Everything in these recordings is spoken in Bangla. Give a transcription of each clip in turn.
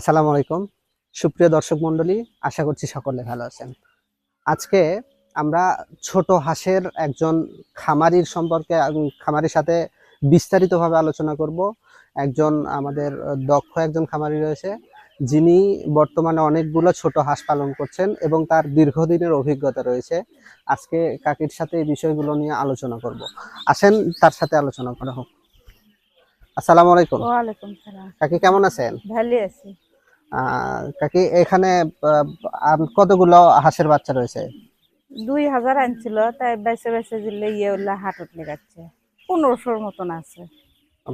আসসালামু আলাইকুম। সুপ্রিয় দর্শক মণ্ডলী আশা করছি সকলে ভালো আছেন। আজকে আমরা ছোট হাঁসের একজন খামারির সম্পর্কে খামারির সাথে বিস্তারিতভাবে আলোচনা করব। একজন আমাদের দক্ষ একজন খামারি রয়েছে যিনি বর্তমানে অনেকগুলো ছোট হাঁস পালন করছেন এবং তার দীর্ঘদিনের অভিজ্ঞতা রয়েছে। আজকে কাকির সাথে এই বিষয়গুলো নিয়ে আলোচনা করব। আসেন তার সাথে আলোচনা করা হোক। আসসালামু আলাইকুম। ওয়ালাইকুম সালাম। কাকি কেমন আছেন? ভালো আছি। কাকি এখানে কতগুলো হাঁসের বাচ্চা রয়েছে? দুই হাজার আনছিল তাই বেছে বেছে দিলে ইয়ে উল্লা হাটত লেগাচ্ছে পনেরোশোর মতন আছে।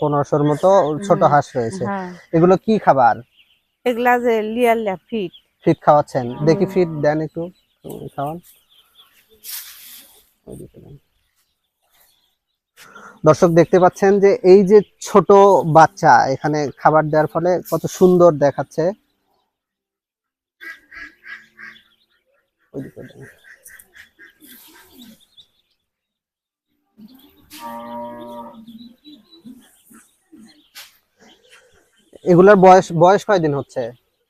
পনেরোশোর মতো ছোট হাঁস রয়েছে। হ্যাঁ। এগুলো কি খাবার? এগুলা যে লিয়ার লিয়া ফিট। ফিট খাওয়াচ্ছেন। দেখি। ফিট দেন একটু খাওয়ান। দর্শক দেখতে পাচ্ছেন যে এই যে ছোট বাচ্চা এখানে খাবার দেওয়ার ফলে কত সুন্দর দেখাচ্ছে। ওইদিকে দেন। এগুলার বয়স বয়স কয়দিন হচ্ছে?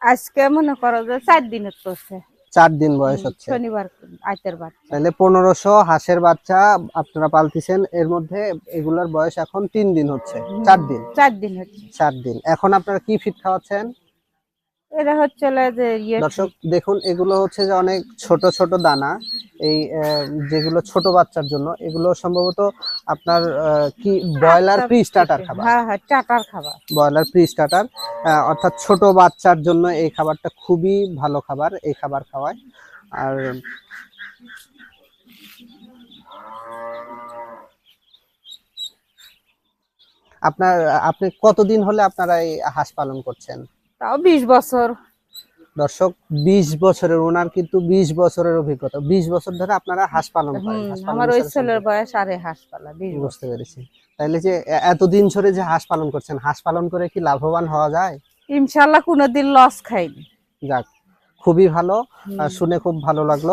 আজকে মনে করো যে চার দিনের করছে চার দিন বয়স হচ্ছে। শনিবার আইতের বাচ্চা তাহলে পনেরোশো হাঁসের বাচ্চা আপনারা পালতেছেন এর মধ্যে এগুলার বয়স এখন তিন দিন হচ্ছে। চার দিন? চার দিন হচ্ছে। চার দিন। এখন আপনারা কি ফিট খাওয়াচ্ছেন? এটা হচ্ছে যে ইয়ে দর্শক দেখুন এগুলো হচ্ছে যে অনেক ছোট ছোট দানা। এই যেগুলো ছোট বাচ্চার জন্য এগুলো সম্ভবত আপনার কি ব্রয়লার প্রি স্টার্টার খাবার। হ্যাঁ হ্যাঁ টাটার খাবার। ব্রয়লার প্রি স্টার্টার অর্থাৎ ছোট বাচ্চার জন্য এই খাবারটা খুবই ভালো খাবার এই খাবার খাওয়ায়। আর আপনার আপনি কতদিন হলে আপনারা এই হাঁস পালন করছেন? তাও বিশ বছর। দর্শক বিশ বছরের ওনার কিন্তু বিশ বছরের অভিজ্ঞতা। বিশ বছর ধরে আপনারা হাঁস পালন করেন হাঁস আমার ওই ছেলের বয়স আরে হাসপালা বিশ বুঝতে পেরেছি। তাইলে যে এতদিন ধরে যে হাঁস পালন করছেন হাঁস পালন করে কি লাভবান হওয়া যায়? ইনশাল্লাহ কোনোদিন লস খাইনি। যাক খুবই ভালো আর শুনে খুব ভালো লাগল।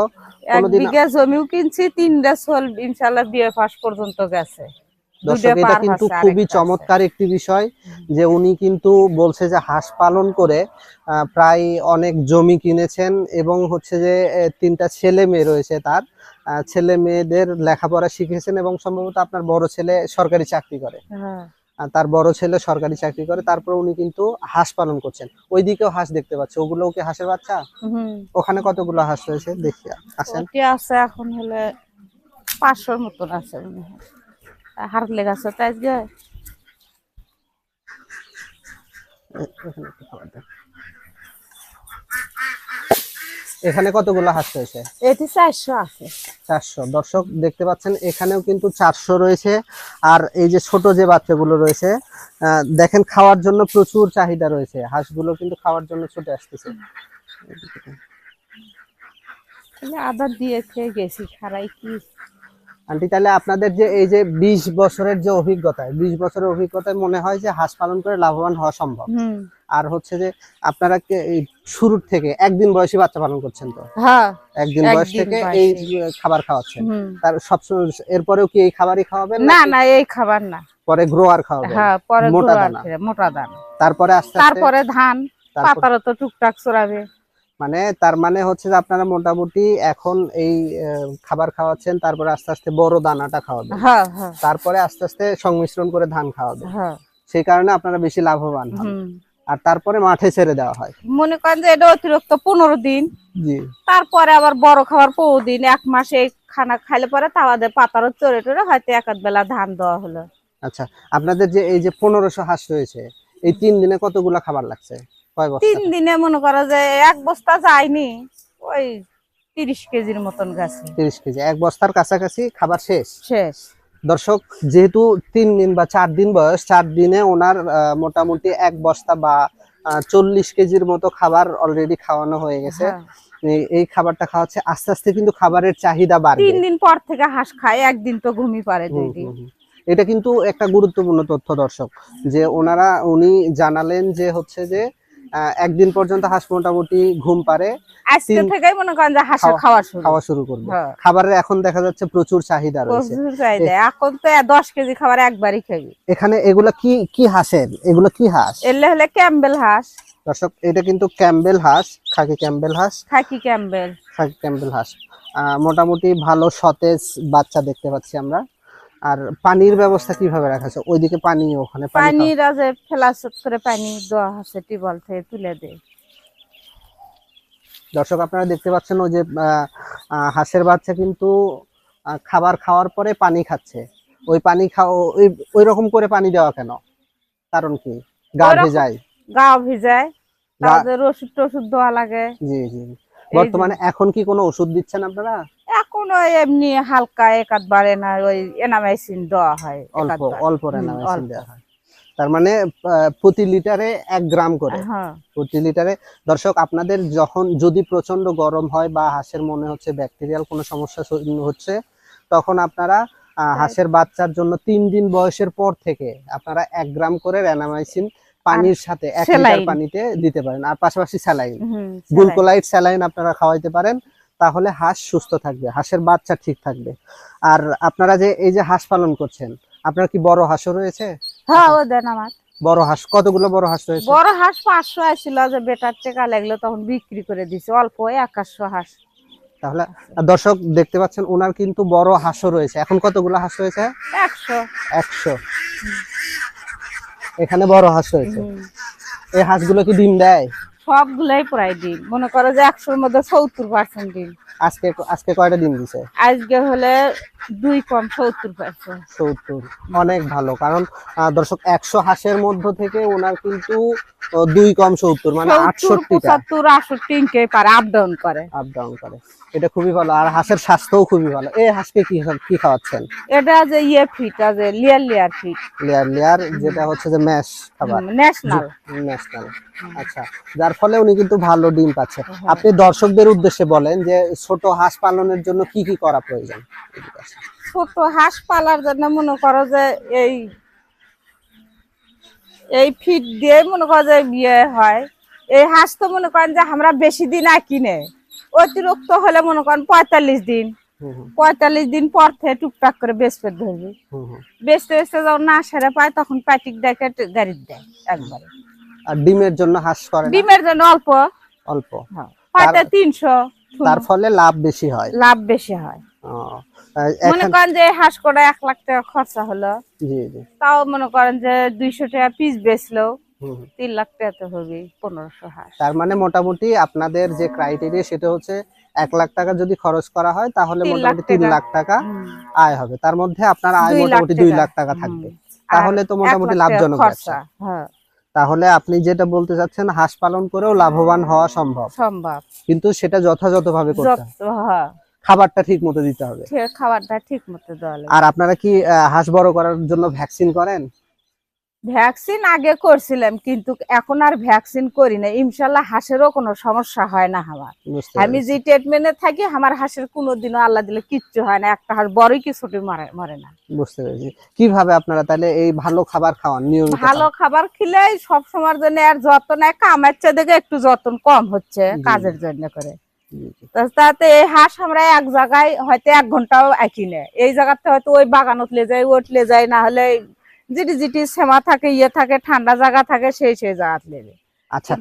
এক বিঘা জমিও কিনছি তিনটা সোল ইনশাল্লাহ বিয়ে পাস পর্যন্ত গেছে। দর্শক এটা কিন্তু খুবই চমৎকার একটি বিষয় যে উনি কিন্তু বলছে যে হাঁস পালন করে প্রায় অনেক জমি কিনেছেন এবং হচ্ছে যে তিনটা ছেলে মেয়ে রয়েছে তার। ছেলে মেয়েদের লেখাপড়া শিখেছেন এবং সম্ভবত আপনার বড় ছেলে সরকারি চাকরি করে। হ্যাঁ। তার বড় ছেলে সরকারি চাকরি করে তারপর উনি কিন্তু হাঁস পালন করছেন। ওইদিকেও হাঁস দেখতে পাচ্ছে। ওগুলোও কি হাঁসের বাচ্চা? ওখানে কতগুলো হাঁস রয়েছে? দেখি আসেন। আছে এখন হলে পাঁচশোর মতন আছে মনে হয় হার লেগাছে যে। এখানে কতগুলো হাঁস রয়েছে? এটি চারশো আছে। চারশো। দর্শক দেখতে পাচ্ছেন এখানেও কিন্তু চারশো রয়েছে। আর এই যে ছোট যে বাচ্চাগুলো রয়েছে দেখেন খাওয়ার জন্য প্রচুর চাহিদা রয়েছে। হাঁসগুলো কিন্তু খাওয়ার জন্য ছুটে আসতেছে। তাহলে আদা দিয়ে খেয়ে গেছি খারাই কি আন্টি তাহলে আপনাদের যে এই যে বিশ বছরের যে অভিজ্ঞতা বিশ বছরের অভিজ্ঞতায় মনে হয় যে হাঁস পালন করে লাভবান হওয়া সম্ভব। আর হচ্ছে যে আপনারা শুরুর থেকে একদিন বয়সী বাচ্চা পালন করছেন তো? হ্যাঁ একদিন বয়স থেকে এই খাবার খাওয়াচ্ছেন। তার সব এরপরেও কি এই খাবারই খাওয়াবেন না না এই খাবার না। পরে গ্রোয়ার খাওয়াবেন? হ্যাঁ পরে মোটা দানা। মোটা দানা। তারপরে আস্তে তারপরে ধান পাতারও তো টুকটাক চড়াবে মানে তার মানে হচ্ছে যে আপনারা মোটামুটি এখন এই খাবার খাওয়াচ্ছেন তারপরে আস্তে আস্তে বড় দানাটা খাওয়াবেন। হ্যাঁ হ্যাঁ। তারপরে আস্তে আস্তে সংমিশ্রণ করে ধান খাওয়াবেন। হ্যাঁ। সেই কারণে আপনারা বেশি লাভবান হন। আর তারপরে মাঠে ছেড়ে দেওয়া হয়। মনে করেন যে এটা অতিরিক্ত পনেরো দিন। জি। তারপরে আবার বড় খাবার পনেরো দিন এক মাসে খানা খাইলে পরে তাওয়াদের পাতারও চড়ে টরে হয়তো এক আধ বেলা ধান দেওয়া হলো। আচ্ছা আপনাদের যে এই যে পনেরোশো হাঁস রয়েছে এই তিন দিনে কতগুলা খাবার লাগছে? তিন দিনে মনে করো যে এক বস্তা যায়নি ওই তিরিশ কেজির মতন গেছে। তিরিশ কেজি এক বস্তার কাছাকাছি খাবার শেষ। শেষ। দর্শক যেহেতু তিন দিন বা চার দিন বয়স চার দিনে ওনার মোটামুটি এক বস্তা বা চল্লিশ কেজির মতো খাবার অলরেডি খাওয়ানো হয়ে গেছে। হ্যাঁ। এই- খাবারটা খাওয়াচ্ছে আস্তে আস্তে কিন্তু খাবারের চাহিদা বাড়বে। তিন দিন পর থেকে হাঁস খায় একদিন তো ঘুমি পারে দুই দিন। এটা কিন্তু একটা গুরুত্বপূর্ণ তথ্য দর্শক যে ওনারা উনি জানালেন যে হচ্ছে যে একদিন পর্যন্ত হাঁস মোটামুটি ঘুম পারে আজকে থেকেই মনে করেন যে হাঁসের খাওয়া- শুরু। খাওয়া শুরু করবে। হ্যাঁ। খাবারের এখন দেখা যাচ্ছে প্রচুর চাহিদা রয়েছে। এখন তো দশ কেজি খাবার একবারই খাবি। এখানে এগুলা কি কি হাঁসের? এগুলো কি হাঁস? এলে হলে ক্যাম্বেল হাঁস। দর্শক এটা কিন্তু ক্যাম্বেল হাঁস খাকি ক্যাম্বেল হাঁস। খাকি ক্যাম্বেল। খাকি ক্যাম্বেল হাঁস। আহ, মোটামুটি ভালো সতেজ বাচ্চা দেখতে পাচ্ছি আমরা। আর পানির ব্যবস্থা কীভাবে রাখা আছে? ওইদিকে পানি ওখানে পানি খাওয়া- পানির করে পানি দেওয়া আছে টিবল থেকে তুলে দেয়। দর্শক আপনারা দেখতে পাচ্ছেন ওই যে হাঁসের বাচ্চা কিন্তু খাবার খাওয়ার পরে পানি খাচ্ছে। ওই পানি খাও ওই রকম করে পানি দেওয়া কেন? কারণ কি? গা ভেজায়। গা ভিজায়। তাদের ওষুধ টষুধ দেওয়া লাগে। জি জি। বর্তমানে এখন কি কোনো ওষুধ দিচ্ছেন আপনারা? এখন ওই এমনি হালকা একাত বারে না ওই এনামাইসিন দেওয়া হয় অল্প অল্প অল্প। দেওয়া হয়। তার মানে প্রতি লিটারে এক গ্রাম করে। হ্যাঁ। প্রতি লিটারে। দর্শক আপনাদের যখন যদি প্রচণ্ড গরম হয় বা হাঁসের মনে হচ্ছে ব্যাকটেরিয়াল কোনো সমস্যা হচ্ছে তখন আপনারা আহ, হাঁসের বাচ্চার জন্য তিন দিন বয়সের পর থেকে আপনারা এক গ্রাম করে র্যানামাইসিন পানির সাথে এক লিটার পানিতে দিতে পারেন। আর পাশাপাশি স্যালাইন। গ্লুকোলাইট স্যালাইন আপনারা খাওয়াইতে পারেন। তাহলে হাঁস সুস্থ থাকবে হাঁসের বাচ্চা ঠিক থাকবে। আর আপনারা যে এই যে হাঁস পালন করছেন আপনার কি বড় হাঁসও রয়েছে? হ্যাঁ ও দেন আমার। বড় হাঁস কতগুলো বড় হাঁস রয়েছে? বড় হাঁস পাঁচশো আসছিল যে বেটার টেকা লাগল তখন বিক্রি করে দিছে অল্প একাশশো হাঁস। তাহলে দর্শক দেখতে পাচ্ছেন ওনার কিন্তু বড় হাঁসও রয়েছে। এখন কতগুলো হাঁস রয়েছে? একশো। একশো। এখানে বড় হাঁস রয়েছে। এই হাঁসগুলো কি ডিম দেয়? সবগুলাই প্রায় ডিম। মনে করো যে একশোর মধ্যে সত্তর পার্সেন্ট ডিম। আজকে আজকে কয়টা ডিম দিছে? আজকে হলে দুই কম সত্তর পার্সেন্ট সত্তর। অনেক ভালো কারণ দর্শক একশো হাঁসের মধ্য থেকে ওনার কিন্তু দুই কম সত্তর মানে সত্তর আটষট্টিটা। পঁচাত্তর আটষট্টি পারে আপ ডাউন করে। আপ ডাউন করে। এটা খুবই ভালো আর হাঁসের স্বাস্থ্যও খুবই ভালো। এই হাঁসকে কি কি খাওয়াচ্ছেন? এটা যে ইয়ে ফিট আছে লিয়ার লিয়ার ফিট। লেয়ার লেয়ার যেটা হচ্ছে যে ম্যাশ খাবার। ন্যাশনাল ন্যাশনাল আচ্ছা যার ফলে উনি কিন্তু ভালো ডিম পাচ্ছে। হ্যাঁ। আপনি দর্শকদের উদ্দেশ্যে বলেন যে ছোট হাঁস পালনের জন্য কি কি করা প্রয়োজন? ছোট হাঁস পালার জন্য মনে করো যে এই এই ফিট দিয়ে মনে করো যে বিয়ে হয়। এই হাঁস তো মনে করেন যে আমরা বেশি দিন আর কিনে। অতিরিক্ত হলে মনে করেন পঁয়তাল্লিশ দিন। পঁয়তাল্লিশ দিন পর থেকে টুকটাক করে বেচতে ধরবি। বেচতে বেচতে যখন না সেরে পায় তখন প্যাটিক দেখে গাড়ির দেয় একবারে। আর ডিমের জন্য হাঁস করে ডিমের জন্য অল্প। অল্প। পাইতে তিনশো। তার ফলে লাভ বেশি হয়। লাভ বেশি হয়। মনে করেন যে হাঁস কটা এক লাখ টাকা খরচা হলো। জি জি। তাও মনে করেন যে দুইশো টাকা পিস বেচলো। হুম হুম। তিন লাখ টাকা তো হবে পনেরোশো হাঁস। তার মানে মোটামুটি আপনাদের যে ক্রাইটেরিয়া সেটা হচ্ছে এক লাখ টাকা যদি খরচ করা হয় তাহলে মোটামুটি তিন। লাখ টাকা আয় হবে। তার মধ্যে আপনার আয় মোটামুটি দুই লাখ টাকা থাকবে। তাহলে তো মোটামুটি লাভজনক খরচা। ব্যবসা। হ্যাঁ। তাহলে আপনি যেটা বলতে চাচ্ছেন হাঁস পালন করেও লাভবান হওয়া সম্ভব। সম্ভব। কিন্তু সেটা যথাযথভাবে করতে হবে। হ্যাঁ। খাবারটা ঠিক মতো দিতে হবে। খাবারটা ঠিক মতো দেওয়া আর আপনারা কি হাঁস বড় করার জন্য ভ্যাকসিন করেন? ভ্যাকসিন আগে করছিলাম কিন্তু এখন আর ভ্যাকসিন করি না। ইনশাল্লাহ হাঁসেরও কোনো সমস্যা হয় না আমার। আমি যে ট্রিটমেন্টে থাকি আমার হাঁসের কোনোদিনও আল্লাহ দিলে কিচ্ছু হয় না। একটা হাঁস বড়ই কি ছোট মরে মরে না। বুঝতে পেরেছি। কীভাবে আপনারা তাহলে এই ভালো খাবার খাওয়ান নিয়মিত ভালো খাবার? খেলে সব সময়ের জন্য আর যত্ন কামের চেয়ে দেখে একটু যত্ন কম হচ্ছে কাজের জন্য করে। তাতে এই হাঁস আমরা এক জায়গায় হয়তো এক ঘন্টাও একই নেই এই জায়গাতে হয়তো ওই বাগানত লে যায় ওটলে যায় না হলে যেটি যেটি সেমা থাকে ইয়ে থাকে ঠান্ডা জায়গা থাকে সেই সেই জায়গা নেবে। আচ্ছা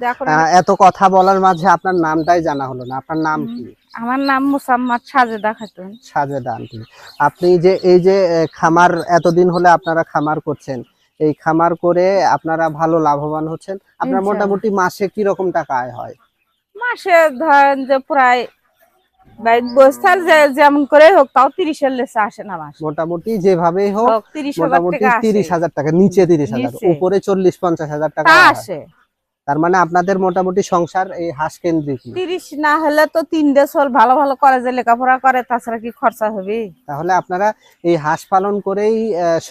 এত কথা বলার মাঝে আপনার নামটাই জানা হলো না। আপনার নাম কি? আমার নাম মুসাম্মদ সাজেদা খাতুন। সাজেদা আন্টি। আপনি যে এই যে খামার এতদিন হলে আপনারা খামার করছেন এই খামার করে আপনারা ভালো লাভবান হচ্ছেন। আপনার মোটামুটি মাসে কি রকম টাকা আয় হয়? মাসে ধরেন যে প্রায় বস্তার যেমন করে হোক তাও তিরিশের লেসে আসে না মোটামুটি যেভাবেই হোক তিরিশ হাজার মোটামুটি টাকা তিরিশ হাজার টাকা নিচে তিরিশ হাজার উপরে চল্লিশ পঞ্চাশ হাজার টাকা। আসে। তার মানে আপনাদের মোটামুটি সংসার এই হাঁস কেন্দ্রিক। তিরিশ না হলে তো তিন দেশল ভালো ভালো কলেজে লেখাপড়া করে তাছাড়া কি খরচা হবে? তাহলে আপনারা এই হাঁস পালন করেই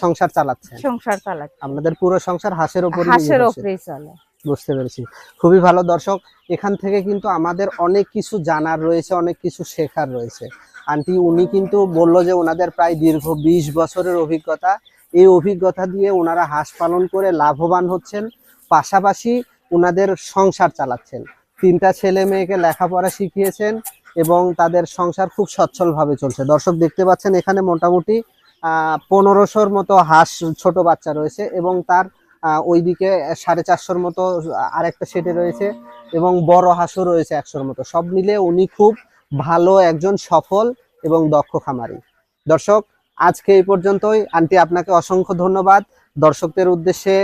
সংসার চালাচ্ছেন। সংসার চালাচ্ছে। আপনাদের পুরো সংসার হাঁসের উপর হাঁসের ওপরেই চলে। বুঝতে পেরেছি। খুবই ভালো দর্শক। এখান থেকে কিন্তু আমাদের অনেক কিছু জানার রয়েছে, অনেক কিছু শেখার রয়েছে। আন্টি, উনি কিন্তু বলল যে ওনাদের প্রায় দীর্ঘ বিশ বছরের অভিজ্ঞতা। এই অভিজ্ঞতা দিয়ে ওনারা হাঁস পালন করে লাভবান হচ্ছেন। পাশাপাশি ওনাদের সংসার চালাচ্ছেন। তিনটা ছেলে মেয়েকে লেখাপড়া শিখিয়েছেন এবং তাদের সংসার খুব সচ্ছলভাবে চলছে। দর্শক, দেখতে পাচ্ছেন এখানে মোটামুটি পনেরোশোর মতো হাঁস, ছোট বাচ্চা রয়েছে এবং তার ওইদিকে সাড়ে চারশোর মতো আরেকটা সেটে রয়েছে এবং বড় হাঁসও রয়েছে একশোর মতো। সব মিলে উনি খুব ভালো একজন সফল এবং দক্ষ খামারি। দর্শক, আজকে এই পর্যন্তই। আন্টি, আপনাকে অসংখ্য ধন্যবাদ দর্শকদের উদ্দেশ্যে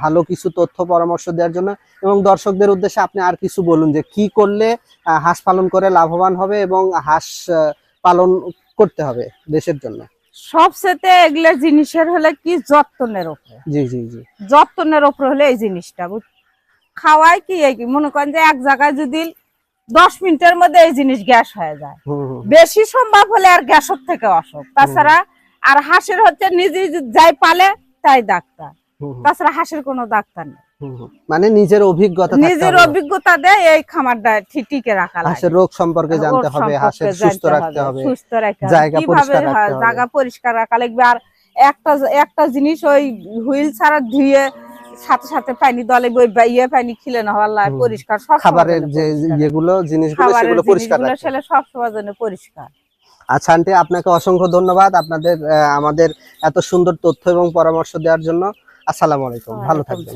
ভালো কিছু তথ্য, পরামর্শ দেওয়ার জন্য এবং দর্শকদের উদ্দেশ্যে আপনি আর কিছু বলুন যে কি করলে হাঁস পালন করে লাভবান হবে এবং হাঁস পালন করতে হবে দেশের জন্য। সবচেয়ে এগুলো জিনিসের হলে কি যত্নের উপরে জি জি জি। যত্নের উপর হলে এই জিনিসটা খাওয়াই কি এই কি? মনে করেন যে এক জায়গায় যদি দশ মিনিটের মধ্যে এই জিনিস গ্যাস হয়ে যায়। বেশি সম্ভব হলে আর গ্যাসের থেকে অসুখ তাছাড়া আর হাঁসের হচ্ছে নিজে যাই পালে তাই ডাক্তার। তাছাড়া হাঁসের কোনো ডাক্তার নেই। মানে নিজের অভিজ্ঞতা নিজের অভিজ্ঞতা দেয় এই খামারটা ঠিক টিকে রাখা হাঁসের রোগ সম্পর্কে জানতে হবে হাঁসের সুস্থ রাখতে হবে সুস্থ রাখতে জায়গা পরিষ্কার রাখতে হ্যাঁ, হবে। জায়গা পরিষ্কার রাখা লাগবে। আর একটা একটা জিনিস ওই হুইল ছাড়া ধুয়ে সাথে সাথে পানি দলে বই ইয়ে পানি খিলে না হওয়ার লাগে পরিষ্কার সব খাবারের যে ইয়েগুলো জিনিসগুলো সেগুলো পরিষ্কার রাখতে। সব সময় জন্য পরিষ্কার। আচ্ছা আন্টি আপনাকে অসংখ্য ধন্যবাদ আপনাদের আমাদের এত সুন্দর তথ্য এবং পরামর্শ দেওয়ার জন্য। আসসালামু আলাইকুম ভালো থাকবেন।